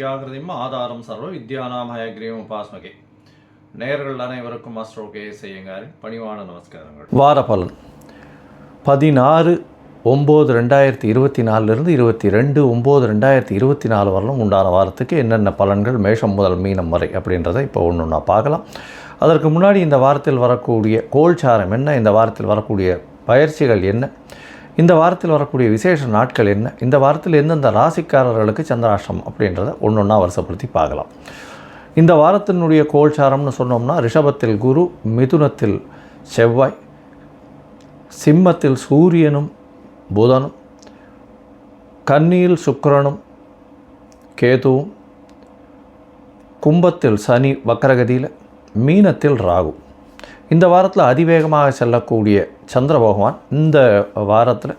ஞானானந்தமயம் ஆதாரம் சர்வ வித்யானாம் ஹயக்ரீம் உபாஸ்மகே. நேர்கள் அனைவருக்கும் அஸ்ட்ரோ கே செய்யுங்காரின் பணிவான நமஸ்காரங்கள். வார பலன். பதினாறு ஒம்பது ரெண்டாயிரத்தி இருபத்தி நாலுலேருந்து இருபத்தி ரெண்டு ஒம்பது ரெண்டாயிரத்தி இருபத்தி நாலு வரலும் உண்டான வாரத்துக்கு என்னென்ன பலன்கள் மேஷம் முதல் மீனம் வரை அப்படின்றத இப்போ ஒன்று ஒன்றா பார்க்கலாம். அதற்கு முன்னாடி இந்த வாரத்தில் வரக்கூடிய கோல்சாரம் என்ன? இந்த வாரத்தில் வரக்கூடிய பயிற்சிகள் என்ன? இந்த வாரத்தில் வரக்கூடிய விசேஷ நாட்கள் என்ன? இந்த வாரத்தில் எந்தெந்த ராசிக்காரர்களுக்கு சந்திராஷ்டிரம் அப்படின்றத ஒன்று ஒன்றா வருஷப்படுத்தி பார்க்கலாம். இந்த வாரத்தினுடைய கோல்சாரம்னு சொன்னோம்னா ரிஷபத்தில் குரு மிதுனத்தில் செவ்வாய் சிம்மத்தில் சூரியனும் புதனும் கன்னியில் சுக்கரனும் கேதுவும் கும்பத்தில் சனி வக்கரகதியில் மீனத்தில் ராகு. இந்த வாரத்தில் அதிவேகமாக செல்லக்கூடிய சந்திர பகவான் இந்த வாரத்தில்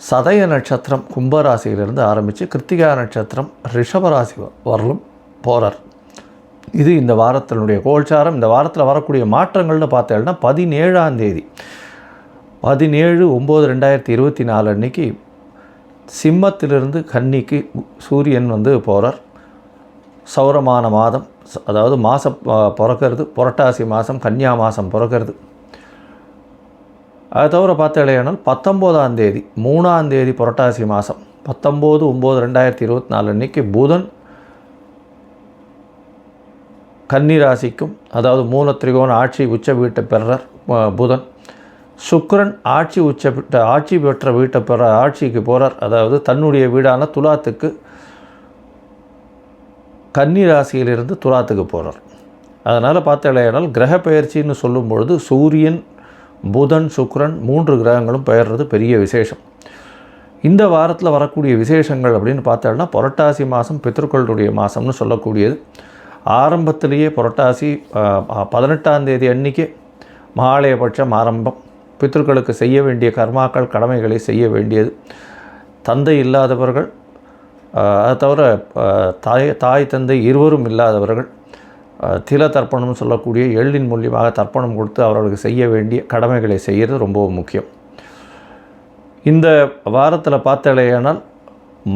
சதய நட்சத்திரம் கும்பராசியிலிருந்து ஆரம்பித்து கிருத்திகா நட்சத்திரம் ரிஷபராசி வரலும் போகிறார் இது இந்த வாரத்தினுடைய கோல்சாரம். இந்த வாரத்தில் வரக்கூடிய மாற்றங்கள்னு பார்த்தேன்னா பதினேழாம் தேதி. பதினேழு ஒம்பது ரெண்டாயிரத்தி இருபத்தி நாலு அன்னைக்கு சிம்மத்திலிருந்து கன்னிக்கு சூரியன் வந்து போகிறார் சௌரமான மாதம் அதாவது மாதம் பிறக்கிறது புரட்டாசி மாதம் கன்னியா மாதம் பிறக்கிறது. அது தவிர பார்த்தாலேயானால் பத்தொம்போதாம் தேதி மூணாம் தேதி புரட்டாசி மாதம் பத்தொம்போது ஒம்பது ரெண்டாயிரத்தி இருபத்தி நாலு அன்னைக்கு புதன் கன்னி ராசிக்கும் அதாவது மூல திரிகோண ஆட்சி உச்ச வீட்டை பெறார் புதன். சுக்கரன் ஆட்சி உச்ச பெற்ற ஆட்சி பெற்ற வீட்டை பெற ஆட்சிக்கு போகிறார் அதாவது தன்னுடைய வீடான துலாத்துக்கு கன்னி ராசியிலிருந்து துலாத்துக்கு போகிறார் அதனால் பார்த்தாலேயானால் கிரக பெயர்ச்சின்னு சொல்லும் பொழுது சூரியன் புதன் சுக்ரன் மூன்று கிரகங்களும் பெயர்றது பெரிய விசேஷம். இந்த வாரத்தில் வரக்கூடிய விசேஷங்கள் அப்படின்னு பார்த்தோம்னா புரட்டாசி மாதம் பித்ருக்களுடைய மாதம்னு சொல்லக்கூடியது. ஆரம்பத்திலேயே புரட்டாசி பதினெட்டாம் தேதி அன்னைக்கு மகாலயபட்சம் ஆரம்பம். பித்ருக்களுக்கு செய்ய வேண்டிய கர்மாக்கள் கடமைகளை செய்ய வேண்டியது. தந்தை இல்லாதவர்கள் அது தவிர தாய் தாய் தந்தை இருவரும் இல்லாதவர்கள் தில தர்ப்பணம் சொல்லக்கூடிய எள்ளின் மூலியமாக தர்ப்பணம் கொடுத்து அவர்களுக்கு செய்ய வேண்டிய கடமைகளை செய்கிறது ரொம்பவும் முக்கியம். இந்த வாரத்தில் பார்த்தாலேயானால்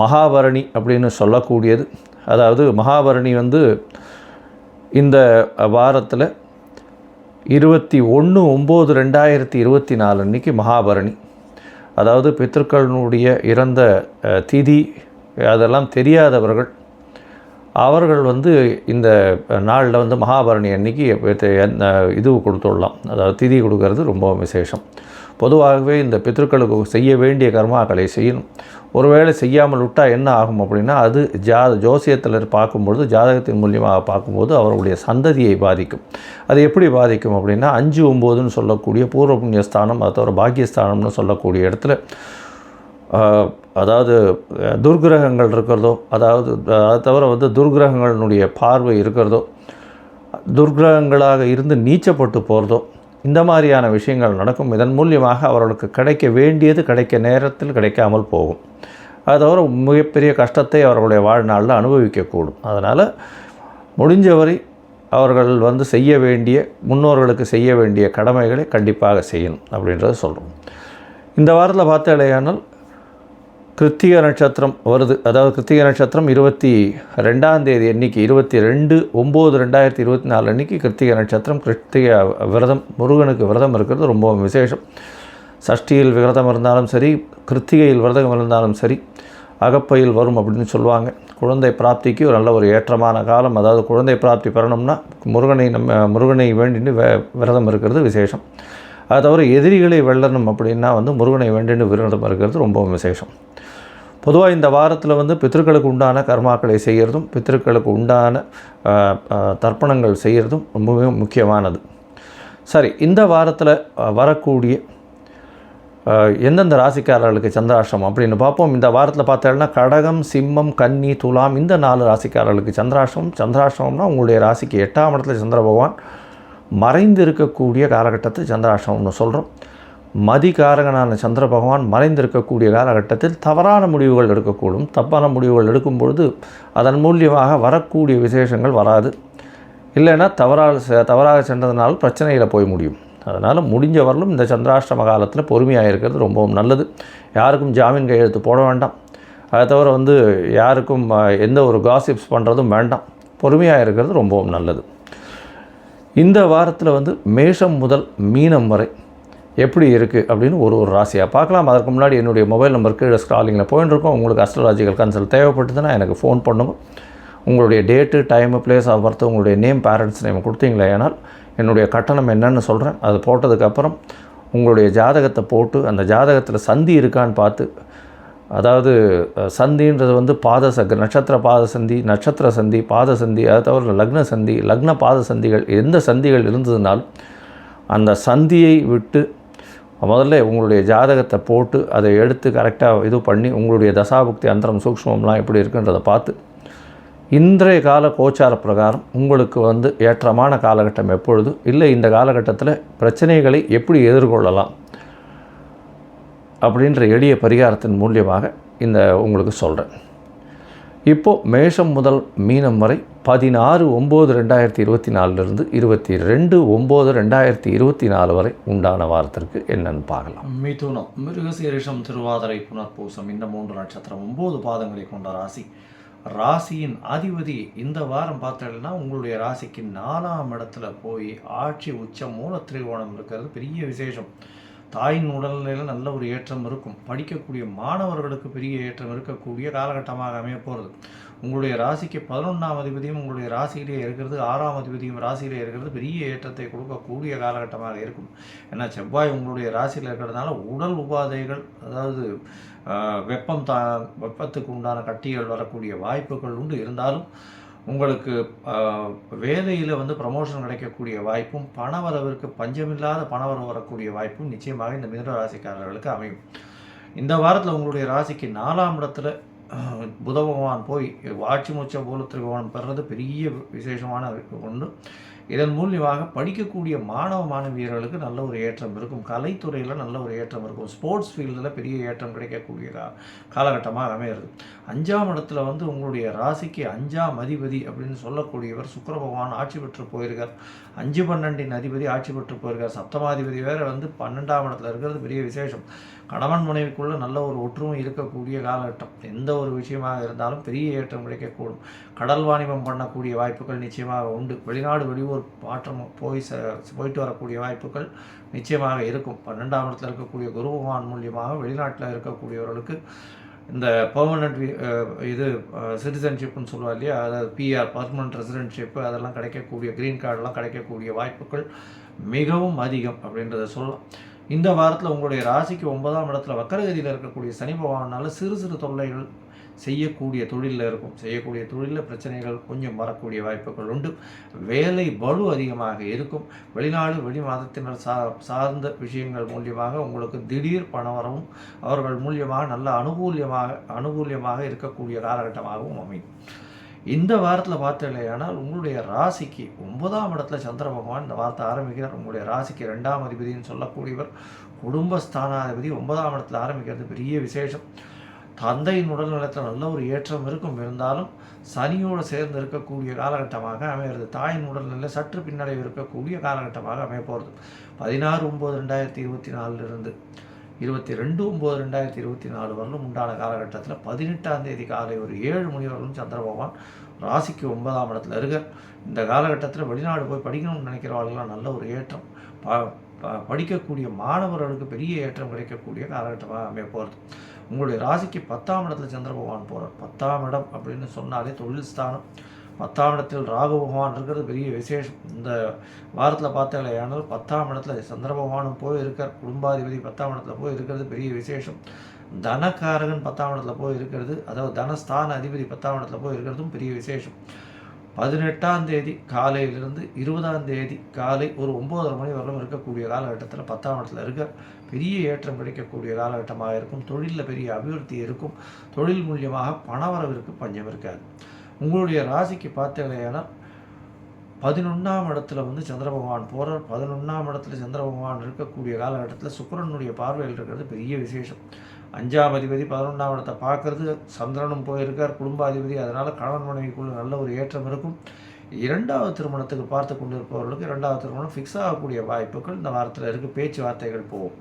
மகாபரணி அப்படின்னு சொல்லக்கூடியது. அதாவது மகாபரணி வந்து இந்த வாரத்தில் இருபத்தி ஒன்று ஒம்பது ரெண்டாயிரத்தி இருபத்தி நாலு அன்னைக்கு மகாபரணி. அதாவது பித்ருக்களினுடைய இறந்த திதி அதெல்லாம் தெரியாதவர்கள். அவர்கள் வந்து இந்த நாளில் வந்து மகாபரணி அன்னைக்கு இது- இது கொடுத்துடலாம். அதாவது திதி கொடுக்கறது ரொம்ப விசேஷம். பொதுவாகவே இந்த பித்ருக்களுக்கு செய்ய வேண்டிய கர்மாக்களை செய்யணும். ஒருவேளை செய்யாமல் விட்டால் என்ன ஆகும் அப்படின்னா அது ஜா ஜோசியத்தில் பார்க்கும்பொழுது ஜாதகத்தின் மூலியமாக பார்க்கும்போது அவர்களுடைய சந்ததியை பாதிக்கும். அது எப்படி பாதிக்கும் அப்படின்னா அஞ்சு ஒம்போதுன்னு சொல்லக்கூடிய பூர்வ புண்ணியஸ்தானம் அதை தவிர பாக்கியஸ்தானம்னு சொல்லக்கூடிய இடத்துல அதாவது துர்கிரகங்கள் இருக்கிறதோ அதாவது அதை தவிர வந்து துர்கிரகங்களினுடைய பார்வை இருக்கிறதோ துர்கிரகங்களாக இருந்து நீச்சப்பட்டு போகிறதோ இந்த மாதிரியான விஷயங்கள் நடக்கும். இதன் மூலியமாக அவர்களுக்கு கிடைக்க வேண்டியது கிடைக்க நேரத்தில் கிடைக்காமல் போகும். அது தவிர மிகப்பெரிய கஷ்டத்தை அவர்களுடைய வாழ்நாளில் அனுபவிக்கக்கூடும். அதனால் முடிஞ்சவரை அவர்கள் வந்து செய்ய வேண்டிய முன்னோர்களுக்கு செய்ய வேண்டிய கடமைகளை கண்டிப்பாக செய்யணும் அப்படின்றத சொல்கிறோம் இந்த வாரத்தில் பார்த்தாலேயானால் கிருத்திக நட்சத்திரம் வருது. அதாவது கிருத்திக நட்சத்திரம் இருபத்தி ரெண்டாம் தேதி அன்னைக்கு இருபத்தி ரெண்டு ஒம்பது ரெண்டாயிரத்தி இருபத்தி நாலு அன்னைக்கு கிருத்திக நட்சத்திரம் கிருத்திக விரதம் முருகனுக்கு விரதம் இருக்கிறது ரொம்ப விசேஷம். சஷ்டியில் விரதம் இருந்தாலும் சரி கிருத்திகையில் விரதம் இருந்தாலும் சரி அகப்பையில் வரும் அப்படின்னு சொல்லுவாங்க. குழந்தை பிராப்திக்கு ஒரு நல்ல ஒரு ஏற்றமான காலம். அதாவது குழந்தை பிராப்தி பெறணும்னா முருகனை நம்ம முருகனை வேண்டின்னு விரதம் இருக்கிறது விசேஷம். அதை தவிர எதிரிகளை வெல்லணும் அப்படின்னா வந்து முருகனை வேண்டின்னு விரதம் இருக்கிறது ரொம்ப விசேஷம். பொதுவாக இந்த வாரத்தில் வந்து பித்திருக்களுக்கு உண்டான கர்மாக்களை செய்கிறதும் பித்திருக்களுக்கு உண்டான தர்ப்பணங்கள் செய்கிறதும் ரொம்பவே முக்கியமானது. சரி இந்த வாரத்தில் வரக்கூடிய எந்தெந்த ராசிக்காரர்களுக்கு சந்திராஷ்டிரம் அப்படின்னு பார்ப்போம். இந்த வாரத்தில் பார்த்தோம்னா கடகம் சிம்மம் கன்னி துலாம் இந்த நாலு ராசிக்காரர்களுக்கு சந்திராஷ்டிரம் சந்திராஷ்டிரம்னா உங்களுடைய ராசிக்கு எட்டாம் இடத்துல சந்திர பகவான் மறைந்து இருக்கக்கூடிய காலகட்டத்தை சந்திராஷ்டமம்னு சொல்கிறோம் மதிகாரகனான சந்திர பகவான் மறைந்திருக்கக்கூடிய காலகட்டத்தில் தவறான முடிவுகள் எடுக்கக்கூடும். தப்பான முடிவுகள் எடுக்கும் பொழுது அதன் மூலியமாக வரக்கூடிய விசேஷங்கள் வராது. இல்லைன்னா தவறாக செ- தவறாக சென்றதுனால பிரச்சனையில் போய் முடியும். அதனால் முடிஞ்ச வரலும் இந்த சந்திராஷ்டம காலத்தில் பொறுமையாக இருக்கிறது ரொம்பவும் நல்லது. யாருக்கும் ஜாமீன் கையெழுத்து போட வேண்டாம். அதை தவிர வந்து யாருக்கும் எந்த ஒரு காசிப்ஸ் பண்ணுறதும் வேண்டாம். பொறுமையாக இருக்கிறது ரொம்பவும் நல்லது. இந்த வாரத்தில் வந்து மேஷம் முதல் மீனம் வரை எப்படி இருக்குது அப்படின்னு ஒரு ஒரு ராசியாக பார்க்கலாம். அதற்கு முன்னாடி என்னுடைய மொபைல் நம்பருக்கு ஸ்க்ராலிங்கில் போயின்னு இருக்கோம் உங்களுக்கு அஸ்ட்ராலாஜிக்கல் கன்சல்ட் தேவைப்பட்டதுன்னா எனக்கு ஃபோன் பண்ணுங்க. உங்களுடைய date time place of birth உங்களுடைய நேம் பேரண்ட்ஸ் நேம் கொடுத்தீங்களே ஏனால் என்னுடைய கட்டணம் என்னன்னு சொல்கிறேன் அது போட்டதுக்கப்புறம் உங்களுடைய ஜாதகத்தை போட்டு அந்த ஜாதகத்தில் சந்தி இருக்கான்னு பார்த்து அதாவது சந்தின்றது வந்து பாத சக நட்சத்திர பாத சந்தி நட்சத்திர சந்தி பாத சந்தி அதை தவிர லக்ன சந்தி லக்ன பாத சந்திகள் எந்த சந்திகள் இருந்ததுனாலும் அந்த சந்தியை விட்டு முதல்ல உங்களுடைய ஜாதகத்தை போட்டு அதை எடுத்து கரெக்டாக இது பண்ணி உங்களுடைய தசாபுக்தி அந்தரம் சூக்ஷ்மம்லாம் எப்படி இருக்குன்றதை பார்த்து இன்றைய கால கோச்சார பிரகாரம் உங்களுக்கு வந்து ஏற்றமான காலகட்டம் எப்பொழுது? இல்லை இந்த காலகட்டத்தில் பிரச்சனைகளை எப்படி எதிர்கொள்ளலாம்? அப்படின்ற எளிய பரிகாரத்தின் மூலியமாக இந்த உங்களுக்கு சொல்கிறேன் இப்போது மேஷம் முதல் மீனம் வரை பதினாறு ஒம்பது ரெண்டாயிரத்தி இருபத்தி நாலுலேருந்து இருபத்தி ரெண்டு ஒம்பது ரெண்டாயிரத்தி இருபத்தி நாலு வரை உண்டான வாரத்திற்கு என்னன்னு பார்க்கலாம். மிதுனம் மிருகசீரிஷம் திருவாதிரை புனர்பூசம் இந்த மூன்று நட்சத்திரம் ஒம்பது பாதங்களை கொண்ட ராசி. ராசியின் அதிபதி இந்த வாரம் பார்த்தீங்கன்னா உங்களுடைய ராசிக்கு நாலாம் இடத்துல போய் ஆட்சி உச்சம் மூல திரிகோணம் இருக்கிறது. பெரிய விசேஷம். தாயின் உடல்நிலையில் நல்ல ஒரு ஏற்றம் இருக்கும். படிக்கக்கூடிய மாணவர்களுக்கு பெரிய ஏற்றம் இருக்கக்கூடிய காலகட்டமாக அமைய போகிறது உங்களுடைய ராசிக்கு பதினொன்றாம் அதிபதியும் உங்களுடைய ராசியிலே இருக்கிறது ஆறாம் அதிபதியும் ராசியிலே இருக்கிறது பெரிய ஏற்றத்தை கொடுக்கக்கூடிய காலகட்டமாக இருக்கும். ஏன்னா செவ்வாய் உங்களுடைய ராசியில் இருக்கிறதுனால உடல் உபாதைகள் அதாவது வெப்பம் தா வெப்பத்துக்கு உண்டான கட்டிகள் வரக்கூடிய வாய்ப்புகள் உண்டு. இருந்தாலும் உங்களுக்கு வேலையில் வந்து ப்ரமோஷன் கிடைக்கக்கூடிய வாய்ப்பும் பணவரவிற்கு பஞ்சமில்லாத பணவரவு வரக்கூடிய வாய்ப்பும் நிச்சயமாக இந்த மிதுன ராசிக்காரர்களுக்கு அமையும். இந்த வாரத்தில் உங்களுடைய ராசிக்கு நாலாம் இடத்துல புத பகவான் போய் ஆட்சி போல மூல திரிகோணம் பெறுறது பெரிய விசேஷமான ஒன்று. இதன் மூலியமாக படிக்கக்கூடிய மாணவ மாணவியர்களுக்கு நல்ல ஒரு ஏற்றம் இருக்கும். கலைத்துறையில் நல்ல ஒரு ஏற்றம் இருக்கும். ஸ்போர்ட்ஸ் ஃபீல்டில் பெரிய ஏற்றம் கிடைக்கக்கூடியதா காலகட்டமாக அமையிறது அஞ்சாம் இடத்துல வந்து உங்களுடைய ராசிக்கு அஞ்சாம் அதிபதி அப்படின்னு சொல்லக்கூடியவர் சுக்கர பகவான் ஆட்சி பெற்று போயிருக்கார். அஞ்சு பன்னெண்டின் அதிபதி ஆட்சி பெற்று போயிருக்கார். சப்தமாதிபதி வேற வந்து பன்னெண்டாம் இடத்துல இருக்கிறது பெரிய விசேஷம். கணவன் மனைவிக்குள்ள நல்ல ஒரு ஒற்றுமை இருக்கக்கூடிய காலகட்டம். எந்த ஒரு விஷயமாக இருந்தாலும் பெரிய ஏற்றம் கிடைக்கக்கூடும். கடல் வாணிபம் பண்ணக்கூடிய வாய்ப்புகள் நிச்சயமாக உண்டு. வெளிநாடு வெளியூர் மாற்றம் போய் ச போயிட்டு வரக்கூடிய வாய்ப்புகள் நிச்சயமாக இருக்கும். பன்னெண்டாம் இடத்தில் இருக்கக்கூடிய குரு பகவான் மூலியமாக வெளிநாட்டில் இருக்கக்கூடியவர்களுக்கு இந்த பெர்மனண்ட் இது சிட்டிசன்ஷிப்னு சொல்லுவார் இல்லையா? அதாவது பிஆர் பர்மனன்ட் ரெசிடென்ட்ஷிப்பு அதெல்லாம் கிடைக்கக்கூடிய க்ரீன் கார்டெல்லாம் கிடைக்கக்கூடிய வாய்ப்புகள் மிகவும் அதிகம் அப்படின்றத சொல்லலாம். இந்த வாரத்தில் உங்களுடைய ராசிக்கு ஒன்பதாம் இடத்துல வக்கரகதியில் இருக்கக்கூடிய சனி பகவானால் சிறு சிறு தொல்லைகள் செய்யக்கூடிய தொழிலில் இருக்கும். செய்யக்கூடிய தொழிலில் பிரச்சனைகள் கொஞ்சம் வரக்கூடிய வாய்ப்புகள் உண்டு. வேலை வலு அதிகமாக இருக்கும். வெளிநாடு வெளி மாதத்தினர் சா சார்ந்த விஷயங்கள் மூலியமாக உங்களுக்கு திடீர் பணவரவும் அவர்கள் மூலியமாக நல்ல அனுகூலியமாக அனுகூலியமாக இருக்கக்கூடிய காலகட்டமாகவும் அமையும். இந்த வாரத்தில் பார்த்தீங்களேயானால் உங்களுடைய ராசிக்கு ஒன்பதாம் இடத்துல சந்திர பகவான் இந்த வாரத்தை ஆரம்பிக்கிறார். உங்களுடைய ராசிக்கு ரெண்டாம் அதிபதினு சொல்லக்கூடியவர் குடும்பஸ்தானாதிபதி ஒன்பதாம் இடத்துல ஆரம்பிக்கிறது பெரிய விசேஷம். தந்தையின் உடல்நலத்தில் நல்ல ஒரு ஏற்றம் இருக்கும். இருந்தாலும் சனியோடு சேர்ந்து இருக்கக்கூடிய காலகட்டமாக அமைகிறது. தாயின் உடல்நிலை சற்று பின்னடைவு இருக்கக்கூடிய காலகட்டமாக அமைய போகிறது பதினாறு ஒம்பது ரெண்டாயிரத்தி இருபத்தி நாலுலேருந்து இருபத்தி ரெண்டு ஒம்பது ரெண்டாயிரத்தி இருபத்தி நாலு வரலும் உண்டான காலகட்டத்தில் பதினெட்டாம் தேதி காலை ஒரு ஏழு மணி வரலும் சந்திர பகவான் ராசிக்கு ஒன்பதாம் இடத்துல இருக்க இந்த காலகட்டத்தில் வெளிநாடு போய் படிக்கணும்னு நினைக்கிறவர்கள்லாம் நல்ல ஒரு ஏற்றம். ப ப- படிக்கக்கூடிய மாணவர்களுக்கு பெரிய ஏற்றம் கிடைக்கக்கூடிய காலகட்டமாக அமைய போகிறது. உங்களுடைய ராசிக்கு பத்தாம் இடத்துல சந்திர பகவான் போகிறார் பத்தாம் இடம் அப்படின்னு சொன்னாலே தொழில் ஸ்தானம். பத்தாம் இடத்தில் ராகு பகவான் இருக்கிறது பெரிய விசேஷம். இந்த வாரத்தில் பார்த்தாலேயானால் பத்தாம் இடத்துல சந்திர பகவானும் போய் இருக்கார். குடும்பாதிபதி பத்தாம் இடத்துல போய் இருக்கிறது பெரிய விசேஷம். தனக்காரகன் பத்தாம் இடத்துல போய் இருக்கிறது அதாவது தனஸ்தான அதிபதி பத்தாம் இடத்துல போய் இருக்கிறதும் பெரிய விசேஷம். பதினெட்டாம் தேதி காலையிலிருந்து இருபதாம் தேதி காலை ஒரு ஒம்போதரை மணி வரலும் இருக்கக்கூடிய காலகட்டத்தில் பத்தாம் இடத்துல இருக்க பெரிய ஏற்றம் கிடைக்கக்கூடிய காலகட்டமாக இருக்கும். தொழிலில் பெரிய அபிவிருத்தி இருக்கும். தொழில் மூலியமாக பணவரவிற்கு பஞ்சம் இருக்காது. உங்களுடைய ராசிக்கு பார்த்தீங்கன்னா பதினொன்றாம் இடத்துல வந்து சந்திர பகவான் போகிறார் பதினொன்றாம் இடத்துல சந்திர பகவான் இருக்கக்கூடிய காலகட்டத்தில் சுக்கரனுடைய பார்வையில் இருக்கிறது பெரிய விசேஷம். அஞ்சாம் அதிபதி பதினொன்றாம் இடத்தை பார்க்கறது சந்திரனும் போயிருக்கார் குடும்பாதிபதி. அதனால் கணவன் மனைவிக்குள்ள நல்ல ஒரு ஏற்றம் இருக்கும். இரண்டாவது திருமணத்துக்கு பார்த்து கொண்டு இருப்பவர்களுக்கு இரண்டாவது திருமணம் ஃபிக்ஸ் ஆகக்கூடிய வாய்ப்புகள் இந்த வாரத்தில் இருக்குது பேச்சுவார்த்தைகள் போகும்.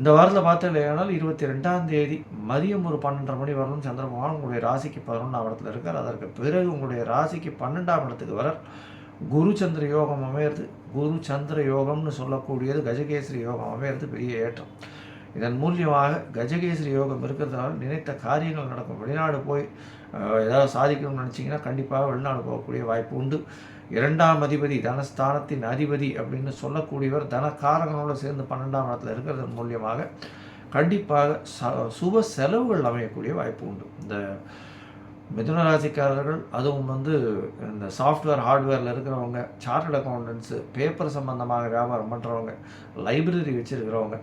இந்த வாரத்தில் பார்த்தீங்கன்னா இருபத்தி ரெண்டாம் தேதி மதியம் ஒரு பன்னெண்டரை மணி வரணும் சந்திர பகவான் உங்களுடைய ராசிக்கு பதினொன்றாம் இடத்துல இருக்கார். அதற்கு பிறகு உங்களுடைய ராசிக்கு பன்னெண்டாம் இடத்துக்கு வர குரு சந்திர யோகம் அமையிறது. குரு சந்திர யோகம்னு சொல்லக்கூடியது கஜகேசரி யோகம் அமையிறது பெரிய ஏற்றம். இதன் மூலியமாக கஜகேசரி யோகம் இருக்கிறதுனால நினைத்த காரியங்கள் நடக்கும். வெளிநாடு போய் ஏதாவது சாதிக்கணும்னு நினச்சிங்கன்னா கண்டிப்பாக வெளிநாடு போகக்கூடிய வாய்ப்பு உண்டு. இரண்டாம் அதிபதி தனஸ்தானத்தின் அதிபதி அப்படின்னு சொல்லக்கூடியவர் தனக்காரங்களோடு சேர்ந்து பன்னெண்டாம் இடத்துல இருக்கிறதன் மூலியமாக கண்டிப்பாக ச சுப செலவுகள் அமையக்கூடிய வாய்ப்பு உண்டு. இந்த மிதுன ராசிக்காரர்கள் அதுவும் வந்து இந்த சாஃப்ட்வேர் ஹார்ட்வேரில் இருக்கிறவங்க சார்ட்டர்ட் அக்கௌண்டன்ஸு பேப்பர் சம்மந்தமாக வியாபாரம் பண்ணுறவங்க லைப்ரரி வச்சுருக்கிறவங்க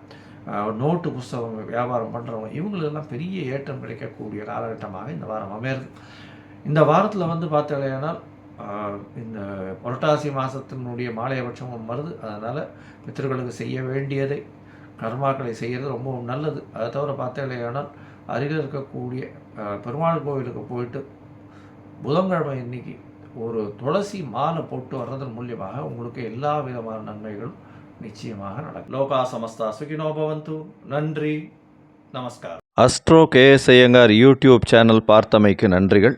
நோட்டு புஸ்தகம் வியாபாரம் பண்ணுறவங்க இவங்களெல்லாம் பெரிய ஏற்றம் கிடைக்கக்கூடிய காலகட்டமாக இந்த வாரம் அமையிறது. இந்த வாரத்தில் வந்து பார்த்தீங்கன்னா இந்த புரட்டாசி மாதத்தினுடைய மாலையபட்சமும் வருது அதனால் பித்தர்களுக்கு செய்ய வேண்டியதை கர்மாக்களை செய்கிறது ரொம்ப நல்லது. அதை தவிர பார்த்தீங்கன்னா அருகில் இருக்கக்கூடிய பெருமாள் கோவிலுக்கு போயிட்டு புதன்கிழமை இன்னைக்கு ஒரு துளசி மாலை போட்டு வர்றதன் மூலியமாக உங்களுக்கு எல்லா விதமான நன்மைகளும் நிச்சயமாக நடக்கும். லோகா சமஸ்தா சுகினோ பவந்து. நன்றி. நமஸ்காரம். Astro KS Iyengar YouTube channel பார்த்தமைக்கு நன்றிகள்.